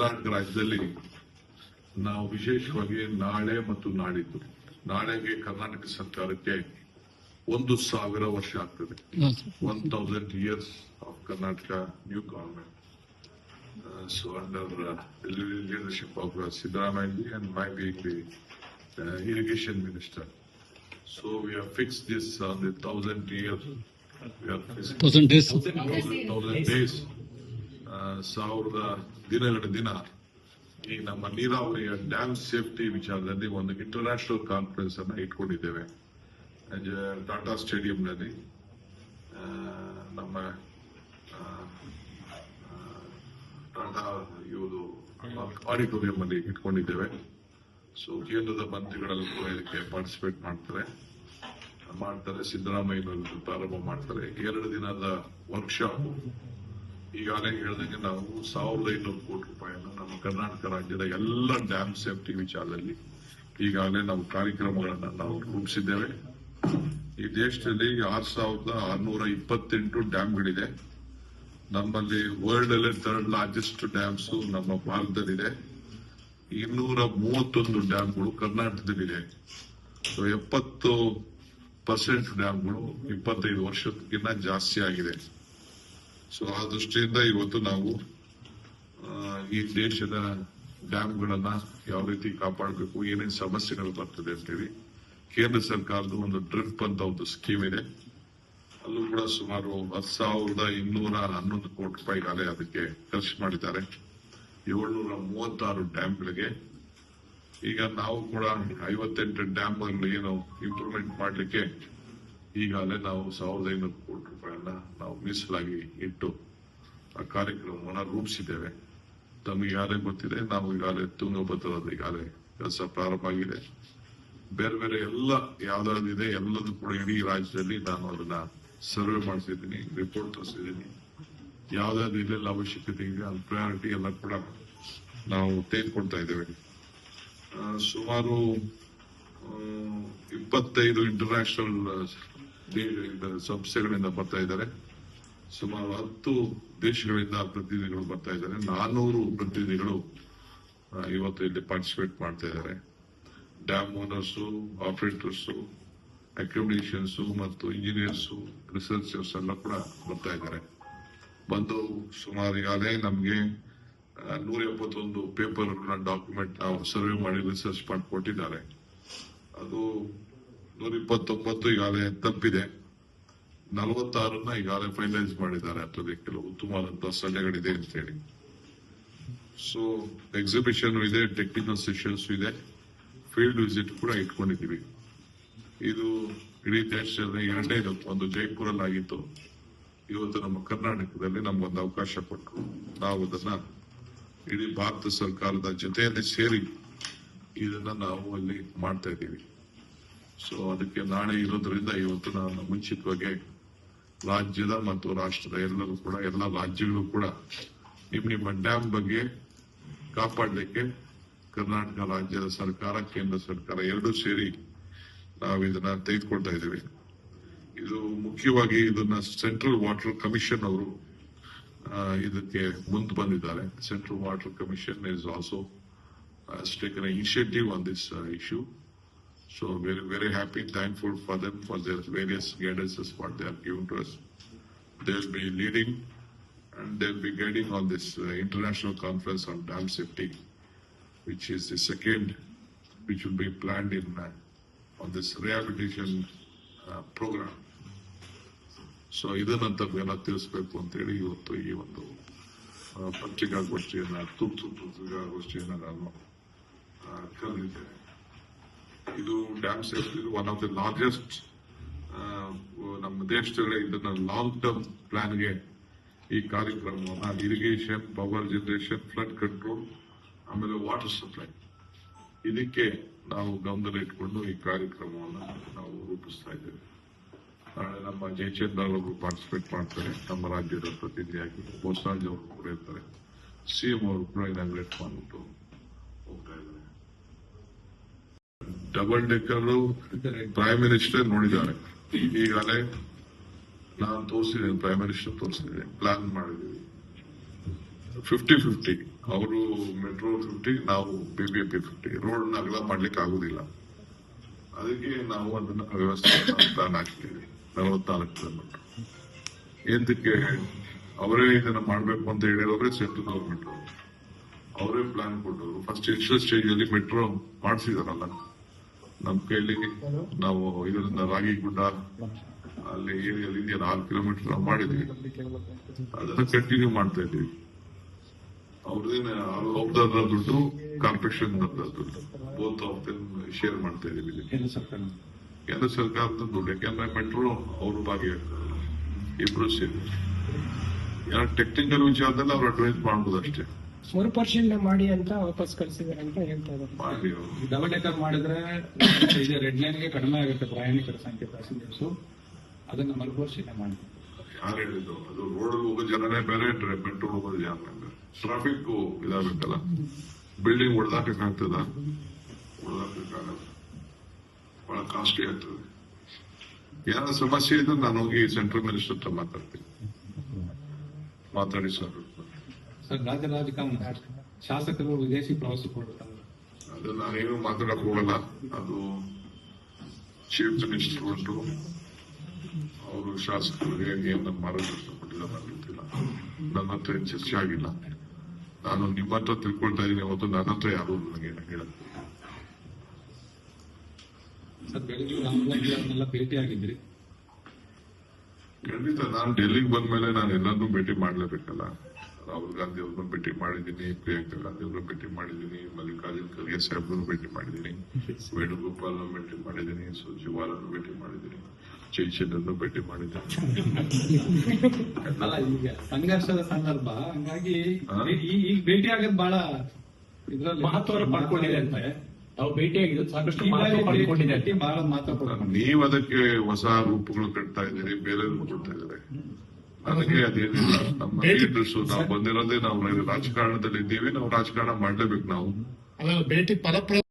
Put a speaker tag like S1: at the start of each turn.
S1: ಕರ್ನಾಟಕ ರಾಜ್ಯದಲ್ಲಿ ನಾವು ವಿಶೇಷವಾಗಿ ನಾಳೆ ಮತ್ತು ನಾಡಿದ್ದು ನಾಳೆಗೆ ಕರ್ನಾಟಕ ಸರ್ಕಾರಕ್ಕೆ ಒಂದು ಸಾವಿರ ವರ್ಷ ಆಗ್ತದೆ. One thousand years of Karnataka new government so under leadership of Siddaramaiah and maybe the uh, irrigation we So we this this on the thousand years. We have thousand days ಸಾವಿರದ ದಿನಗಳ ದಿನ ಈ ನಮ್ಮ ನೀರಾವರಿಯ ಡ್ಯಾಮ್ ಸೇಫ್ಟಿ ವಿಚಾರದಲ್ಲಿ ಒಂದು international conference ಅನ್ನ ಇಟ್ಕೊಂಡಿದ್ದೇವೆ. ಟಾಟಾ ಸ್ಟೇಡಿಯಂನಲ್ಲಿ. ನಮ್ಮ ಟಾಟಾ ಇವರು ಆಡಿಟೋರಿಯಂ ಅಲ್ಲಿ ಇಟ್ಕೊಂಡಿದ್ದೇವೆ. ಸೊ ಕೇಂದ್ರದ ಮಂತ್ರಿಗಳೆಲ್ಲ ಇದಕ್ಕೆ ಪಾರ್ಟಿಸಿಪೇಟ್ ಮಾಡ್ತಾರೆ. ಮಾಡ್ತಾರೆ ಸಿದ್ದರಾಮಯ್ಯ ಪ್ರಾರಂಭ ಮಾಡ್ತಾರೆ. ಎರಡು ದಿನದ ವರ್ಕ್ಶಾಪ್ ಈಗಾಗಲೇ ಹೇಳಿದಂಗೆ ನಾವು ಸಾವಿರದ ಐನೂರು ಕೋಟಿ ರೂಪಾಯಿಯನ್ನು ನಮ್ಮ ಕರ್ನಾಟಕ ರಾಜ್ಯದ ಎಲ್ಲ ಡ್ಯಾಮ್ ಸೇಫ್ಟಿ ವಿಚಾರದಲ್ಲಿ ಈಗಾಗಲೇ ನಾವು ಕಾರ್ಯಕ್ರಮಗಳನ್ನು ನಾವು ರೂಪಿಸಿದ್ದೇವೆ. ಈ ದೇಶದಲ್ಲಿ ಆರ್ ಸಾವಿರದ ಆರ್ನೂರ ಇಪ್ಪತ್ತೆಂಟು ಡ್ಯಾಮ್ಗಳಿದೆ ನಮ್ಮಲ್ಲಿ ವರ್ಲ್ಡ್ ಅಲ್ಲೇ ಥರ್ಡ್ ಲಾರ್ಜೆಸ್ಟ್ ಡ್ಯಾಮ್ಸ್ ನಮ್ಮ ಭಾರತದಲ್ಲಿದೆ. ಇನ್ನೂರ ಮೂವತ್ತೊಂದು ಡ್ಯಾಮ್ಗಳು ಕರ್ನಾಟಕದಲ್ಲಿದೆ. ಸೊ ಎಪ್ಪತ್ತು ಪರ್ಸೆಂಟ್ ಡ್ಯಾಮ್ಗಳು ಇಪ್ಪತ್ತೈದು ವರ್ಷಕ್ಕಿಂತ ಜಾಸ್ತಿ ಆಗಿದೆ. ಸೊ, ಆ ದೃಷ್ಟಿಯಿಂದ ಇವತ್ತು ನಾವು ಈ ದೇಶದ ಡ್ಯಾಮ್ಗಳನ್ನ ಯಾವ ರೀತಿ ಕಾಪಾಡಬೇಕು, ಏನೇನು ಸಮಸ್ಯೆಗಳು ಬರ್ತದೆ ಅಂತೇಳಿ ಕೇಂದ್ರ ಸರ್ಕಾರದ ಒಂದು ಡ್ರಿಪ್ ಅಂತ ಒಂದು ಸ್ಕೀಮ್ ಇದೆ. ಅಲ್ಲೂ ಕೂಡ ಸುಮಾರು ಹತ್ತು ಸಾವಿರದ ಇನ್ನೂರ ಹನ್ನೊಂದು ಕೋಟಿ ರೂಪಾಯಿಗಾಲೇ ಅದಕ್ಕೆ ಖರ್ಚು ಮಾಡಿದ್ದಾರೆ. ಏಳ್ನೂರ ಮೂವತ್ತಾರು ಡ್ಯಾಮ್ಗಳಿಗೆ. ಈಗ ನಾವು ಕೂಡ ಐವತ್ತೆಂಟು ಡ್ಯಾಮ್ಗಳು ಏನು ಇಂಪ್ರೂವ್ಮೆಂಟ್ ಮಾಡಲಿಕ್ಕೆ ಈಗಾಗಲೇ ನಾವು ಸಾವಿರದ ಐನೂರು ಕೋಟಿ ರೂಪಾಯಿಯನ್ನ ನಾವು ಮೀಸಲಾಗಿ ಇಟ್ಟು ಆ ಕಾರ್ಯಕ್ರಮವನ್ನು ರೂಪಿಸಿದ್ದೇವೆ. ತಮಗೆ ಯಾರೇ ಗೊತ್ತಿದೆ, ನಾವು ಈಗಾಗಲೇ ತುಂಗಭದ್ರದ ಈಗಾಗಲೇ ಕೆಲಸ ಪ್ರಾರಂಭ ಆಗಿದೆ. ಬೇರೆ ಬೇರೆ ಎಲ್ಲ ಯಾವ್ದಾದ್ರಿದೆ, ಎಲ್ಲದೂ ಕೂಡ ಇಡೀ ರಾಜ್ಯದಲ್ಲಿ ನಾನು ಅದನ್ನ ಸರ್ವೆ ಮಾಡಿಸಿದ್ದೀನಿ ರಿಪೋರ್ಟ್ ತರಿಸಿದ್ದೀನಿ. ಯಾವ್ದಾದ್ರು ಇಲ್ಲೆಲ್ಲ ಅವಶ್ಯಕತೆ ಇದೆ, ಅದು ಪ್ರಯಾರಿಟಿ ಎಲ್ಲ ಕೂಡ ನಾವು ತೆಗೆದುಕೊಳ್ತಾ ಇದ್ದೇವೆ. ಸುಮಾರು ಇಪ್ಪತ್ತೈದು ಇಂಟರ್ನ್ಯಾಷನಲ್ ಸಂಸ್ಥೆಗಳಿಂದ ಬರ್ತಾ ಇದ್ದಾರೆ. ಸುಮಾರು ಹತ್ತು ದೇಶಗಳಿಂದ ಪ್ರತಿನಿಧಿಗಳು ಬರ್ತಾ ಇದ್ದಾರೆ. ನಾನೂರು ಪ್ರತಿನಿಧಿಗಳು ಇವತ್ತು ಇಲ್ಲಿ ಪಾರ್ಟಿಸಿಪೇಟ್ ಮಾಡ್ತಾ ಇದ್ದಾರೆ. ಡ್ಯಾಮ್ ಓನರ್ಸು ಆಪರೇಟರ್ಸು ಅಕ್ಯುಮಿನೇಷನ್ಸ್ ಮತ್ತು ಇಂಜಿನಿಯರ್ಸ್ ರಿಸರ್ಚರ್ಸ್ ಎಲ್ಲ ಕೂಡ ಬರ್ತಾ ಇದ್ದಾರೆ. ಬಂದು ಸುಮಾರು ಈಗಾಗಲೇ ನಮಗೆ ನೂರ ಎಪ್ಪತ್ತೊಂದು ಪೇಪರ್ ಡಾಕ್ಯುಮೆಂಟ್ ಸರ್ವೆ ಮಾಡಿ ರಿಸರ್ಚ್ ಮಾಡಿ ಕೊಟ್ಟಿದ್ದಾರೆ ಅದು ನೂರ ಇಪ್ಪತ್ತೊಂಬತ್ತು ಈಗಾಗಲೇ ತಪ್ಪಿದೆ. ನಲವತ್ತಾರನ್ನ ಈಗಾಗಲೇ ಫೈನಲೈಸ್ ಮಾಡಿದ್ದಾರೆ. ಅದರಲ್ಲಿ ಕೆಲವು ಉತ್ತಮವಾದಂತಹ ಸಲಹೆಗಳಿದೆ ಅಂತ ಹೇಳಿ. ಸೊ ಎಕ್ಸಿಬಿಷನ್ ಇದೆ ಟೆಕ್ನಿಕಲ್ ಸೆಷನ್ಸ್ ಇದೆ. ಫೀಲ್ಡ್ ವಿಸಿಟ್ ಕೂಡ ಇಟ್ಕೊಂಡಿದ್ದೀವಿ. ಇದು ಇಡೀ ದೇಶದಲ್ಲಿ ಎರಡನೇ ಒಂದು ಜೈಪುರಲ್ಲಿ ಆಗಿತ್ತು ಇವತ್ತು ನಮ್ಮ ಕರ್ನಾಟಕದಲ್ಲಿ ನಮ್ಗೊಂದು ಅವಕಾಶ ಕೊಟ್ಟರು ನಾವು ಅದನ್ನ ಇಡೀ ಭಾರತ ಸರ್ಕಾರದ ಜೊತೆಯಲ್ಲಿ ಸೇರಿ ಇದನ್ನ ನಾವು ಅಲ್ಲಿ ಮಾಡ್ತಾ ಇದ್ದೀವಿ. ಸೊ ಅದಕ್ಕೆ ನಾಳೆ ಇರೋದ್ರಿಂದ ಇವತ್ತು ನಾನು ಮುಂಚಿತವಾಗಿ ರಾಜ್ಯದ ಮತ್ತು ರಾಷ್ಟ್ರದ ಎಲ್ಲರೂ ಕೂಡ, ಎಲ್ಲ ರಾಜ್ಯಗಳು ಕೂಡ ನಿಮ್ ನಿಮ್ಮ ಡ್ಯಾಮ್ ಬಗ್ಗೆ ಕಾಪಾಡಲಿಕ್ಕೆ ಕರ್ನಾಟಕ ರಾಜ್ಯದ ಸರ್ಕಾರ, ಕೇಂದ್ರ ಸರ್ಕಾರ ಎರಡೂ ಸೇರಿ ನಾವು ಇದನ್ನ ತೆಗೆದುಕೊಳ್ತಾ ಇದ್ದೀವಿ. ಇದು ಮುಖ್ಯವಾಗಿ ಇದನ್ನ ಸೆಂಟ್ರಲ್ ವಾಟರ್ ಕಮಿಷನ್ ಅವರು ಇದಕ್ಕೆ ಮುಂದೆ ಬಂದಿದ್ದಾರೆ. Central water commission is also taken initiative on this issue So very very happy thankful for them for their various guidances what they are given to us they will be leading and they'll be guiding on this uh, international conference on dam safety, which is the second, which will be planned in uh, on this rehabilitation uh, program. So ಇದನ್ನಂತ ಎಲ್ಲ ತಿಳಿಸ್ಬೇಕು ಅಂತೇಳಿ ಇವತ್ತು ಈ ಒಂದು ಆ, ಪತ್ರಿಕಾಗೋಷ್ಠಿಯನ್ನ ತುರ್ತು ಪತ್ರಿಕಾಗೋಷ್ಠಿಯನ್ನ ನಾನು ಆ, ಕರೆದಿದ್ದೇನೆ ಇದು ಡ್ಯಾಮ್ ಇದು ಒನ್ ಆಫ್ ದಿ ಲಾರ್ಜೆಸ್ಟ್ ನಮ್ಮ ದೇಶದಲ್ಲಿ ಇದನ್ನ ಲಾಂಗ್ ಟರ್ಮ್ ಪ್ಲಾನ್ಗೆ ಈ ಕಾರ್ಯಕ್ರಮವನ್ನು irrigation power generation flood control ಆಮೇಲೆ ವಾಟರ್ ಸಪ್ಲೈ ಇದಕ್ಕೆ ನಾವು ಗಮನ ಇಟ್ಕೊಂಡು ಈ ಕಾರ್ಯಕ್ರಮವನ್ನು ನಾವು ರೂಪಿಸ್ತಾ ಇದ್ದೇವೆ. ನಾಳೆ ನಮ್ಮ ಜಯಚಂದ್ರ ಅವರು ಪಾರ್ಟಿಸಿಪೇಟ್ ಮಾಡ್ತಾರೆ, ನಮ್ಮ ರಾಜ್ಯದ ಪ್ರತಿನಿಧಿಯಾಗಿ ಬೋಸರಾಜ್ ಅವರು ಕೂಡ ಇರ್ತಾರೆ. ಸಿಎಂ ಅವರು ಕೂಡ ಇನಾಗ್ರೇಟ್ ಮಾಡ್ಬಿಟ್ಟು ಹೋಗ್ತಾ ಇದ್ದಾರೆ. ಡಬಲ್ ಡೆಕ್ಕರ್ ಪ್ರೈಮ್ ಮಿನಿಸ್ಟರ್ ನೋಡಿದ್ದಾರೆ. ಈಗಾಗಲೇ ನಾನು ತೋರಿಸಿದ್ದೇನೆ ಪ್ರೈಮ್ ಮಿನಿಸ್ಟರ್ ತೋರಿಸಿದ್ದೇನೆ ಪ್ಲಾನ್ ಮಾಡಿದ್ದೀವಿ. ಫಿಫ್ಟಿ ಫಿಫ್ಟಿ ಅವರು ಮೆಟ್ರೋ ಫಿಫ್ಟಿ ನಾವು ಬಿಬಿಎಂಪಿ ಫಿಫ್ಟಿ ರೋಡ್ ಅಗಲ ಮಾಡ್ಲಿಕ್ಕೆ ಆಗುದಿಲ್ಲ. ಅದಕ್ಕೆ ನಾವು ಅದನ್ನ ವ್ಯವಸ್ಥೆ ಪ್ಲಾನ್ ಹಾಕಿದ್ದೀವಿ. ನಲವತ್ನಾಲ್ಕು ಕಿಲೋಮೀಟರ್ ಎಂತಕ್ಕೆ ಅವರೇ ಇದನ್ನ ಮಾಡ್ಬೇಕು ಅಂತ ಹೇಳಿರೋರೆ ಸೆಂಟ್ರಲ್ ಗೌರ್ಮೆಂಟ್ ಅವರೇ. ಪ್ಲಾನ್ ಕೊಟ್ಟರು ಫಸ್ಟ್ ಇನಿಷಿಯಲ್ ಸ್ಟೇಜ್ ಅಲ್ಲಿ ಮೆಟ್ರೋ ಮಾಡಿಸಿದಾರಲ್ಲ. ನಮ್ ಕೈಲಿ ನಾವು ಇದರಿಂದ ರಾಗಿ ಗುಡ್ಡ ಅಲ್ಲಿ ಏರಿಯಲ್ಲಿ ಇದೆಯಾ ನಾಲ್ಕು ಕಿಲೋಮೀಟರ್ ಮಾಡಿದ್ವಿ ಅದನ್ನ ಕಂಟಿನ್ಯೂ ಮಾಡ್ತಾ ಇದ್ವಿ ಅವ್ರದೇನೆ ಅವ್ರದ್ದು ದುಡ್ಡು ಕಾರ್ಪೊರೇಷನ್ ದುಡ್ಡು ಬೋತ್ ಆಫ್ ದೆಮ್ ಶೇರ್ ಮಾಡ್ತಾ ಇದೀವಿ.
S2: ಕೇಂದ್ರ ಸರ್ಕಾರ.
S1: ಕೇಂದ್ರ ಸರ್ಕಾರದ ದುಡ್ಡು ಯಾಕೆಂದ್ರೆ ಮೆಟ್ರೋ ಅವರು ಭಾಗಿಯಾಗ್ತಾರೆ ಇಬ್ರು ಸೇರಿ. ಏನೋ ಟೆಕ್ನಿಕಲ್ ವಿಚಾರದಲ್ಲಿ ಅವ್ರು ಅಡ್ವೈಸ್ ಮಾಡ್ಬೋದು ಅಷ್ಟೇ.
S3: ಮರುಪರಿಶೀಲನೆ ಮಾಡಿ ಅಂತ ವಾಪಸ್ ಕಳ್ಸಿದಾರೆ ಅಂತ ಹೇಳ್ತಾ ಇದ್ದಾರೆ.
S2: ಡಬಲ್ ಡೆಕರ್ ಮಾಡಿದ್ರೆ ಇದೆ ರೆಡ್ ಲೈನ್ಗೆ ಕಡಿಮೆ ಆಗುತ್ತೆ ಪ್ರಯಾಣಿಕರ ಸಂಖ್ಯೆ ಪ್ಯಾಸೆಂಜರ್ಸ್ ಅದನ್ನ ಮರುಪರಿಶೀಲನೆ ಮಾಡಿ
S1: ಯಾರು ಹೇಳಿದ್ರು ಅದು ರೋಡ್ ಹೋಗೋ ಜನನೇ ಬೇರೆ ಮೆಟ್ರೋ ಹೋಗೋ ಜನನೇ ಬೇರೆ. ಟ್ರಾಫಿಕ್ ಇದಾಗಬೇಕಲ್ಲ ಬಿಲ್ಡಿಂಗ್ ಹೊಡೆದಾಕಕ್ಕಾಗ್ತದ ಹೊಡೆದಾಕಕ್ಕಾಗಲ್ಲ ಬಹಳ ಕಾಸ್ಟ್ಲಿ ಆಗ್ತದೆ. ಏನಾದ್ರು ಸಮಸ್ಯೆ ಇದ್ರೆ ನಾನು ಹೋಗಿ ಸೆಂಟ್ರಲ್ ಮಿನಿಸ್ಟರ್ ಹತ್ರ ಮಾತಾಡ್ತೀನಿ. ಮಾತಾಡಿ ಸರ್.
S2: ಸರ್ ರಾಜ್ಯ ರಾಜಕಾರಣ ಶಾಸಕರು ವಿದೇಶಿ ಪ್ರವಾಸ ಕೊಡ್ತಾರೆ
S1: ಅದು ನಾನೇನು ಮಾತಾಡಕ್ ಹೋಗಲ್ಲ ಅದು ಚೀಫ್ ಮಿನಿಸ್ಟರ್ ಅವರು ಶಾಸಕರು ಹೇಗೆ ಮಾರ್ಗದರ್ಶನ ನನಗೆ ಗೊತ್ತಿಲ್ಲ. ನನ್ನ ಹತ್ರ ಏನ್ ಚರ್ಚೆ ಆಗಿಲ್ಲ. ನಾನು ನಿಮ್ಮ ಹತ್ರ ತಿಳ್ಕೊಳ್ತಾ ಇದ್ದೀನಿ ಅವತ್ತು ನನ್ನ ಹತ್ರ ಯಾರು ನನಗೆ
S2: ಅವ್ರನ್ನೆಲ್ಲ ಭೇಟಿಯಾಗಿದ್ರಿ
S1: ಖಂಡಿತ ನಾನು ಡೆಲ್ಲಿಗೆ ಬಂದ್ಮೇಲೆ ನಾನು ಎಲ್ಲರನ್ನೂ ಭೇಟಿ ಮಾಡ್ಲೇಬೇಕಲ್ಲ. ರಾಹುಲ್ ಗಾಂಧಿ ಅವ್ರನ್ನ ಭೇಟಿ ಮಾಡಿದ್ದೀನಿ ಪ್ರಿಯಾಂಕಾ ಗಾಂಧಿ ಅವ್ರನ್ನ ಭೇಟಿ ಮಾಡಿದ್ದೀನಿ ಮಲ್ಲಿಕಾರ್ಜುನ್ ಖರ್ಗೆ ಸಾಹೇಬ್ರನ್ನು ಭೇಟಿ ಮಾಡಿದ್ದೀನಿ ವೇಣುಗೋಪಾಲ್ ಭೇಟಿ ಮಾಡಿದ್ದೀನಿ ಸುರ್ಜಿವಾಲನ್ನು ಭೇಟಿ ಮಾಡಿದ್ದೀನಿ ಜೈಚಂದ್ರನ್ನು ಭೇಟಿ ಮಾಡಿದ್ದೀನಿ.
S2: ಸಂಘರ್ಷದ ಸಂದರ್ಭ ಹಂಗಾಗಿ ಈಗ ಭೇಟಿ ಆಗೋದು ಬಹಳ ಇದ್ರಲ್ಲಿ
S4: ಮಹತ್ವ ಪಡ್ಕೊಂಡಿದೆ ಅಂತ ನೀವ್ ಭೇಟಿಯಾಗಿದ್ದು ಸಾಕಷ್ಟು
S2: ಬಹಳ
S1: ಅದಕ್ಕೆ ಹೊಸ ರೂಪಗಳು ಕಟ್ತಾ ಇದ್ದೀರಿ ಬೇರೆ ಕೊಡ್ತಾ ಇದ್ದಾರೆ. ನನಗೆ ಅದೇನಿಲ್ಲ ನಮ್ಮ ಲೀಡರ್ಸ್ ನಾವು ಬಂದಿರೋದೇ ನಾವು ರಾಜಕಾರಣದಲ್ಲಿ ಇದ್ದೀವಿ ನಾವು ರಾಜಕಾರಣ ಮಾಡ್ಲೇಬೇಕು ನಾವು.
S5: ಭೇಟಿ ಫಲಪ್ರದ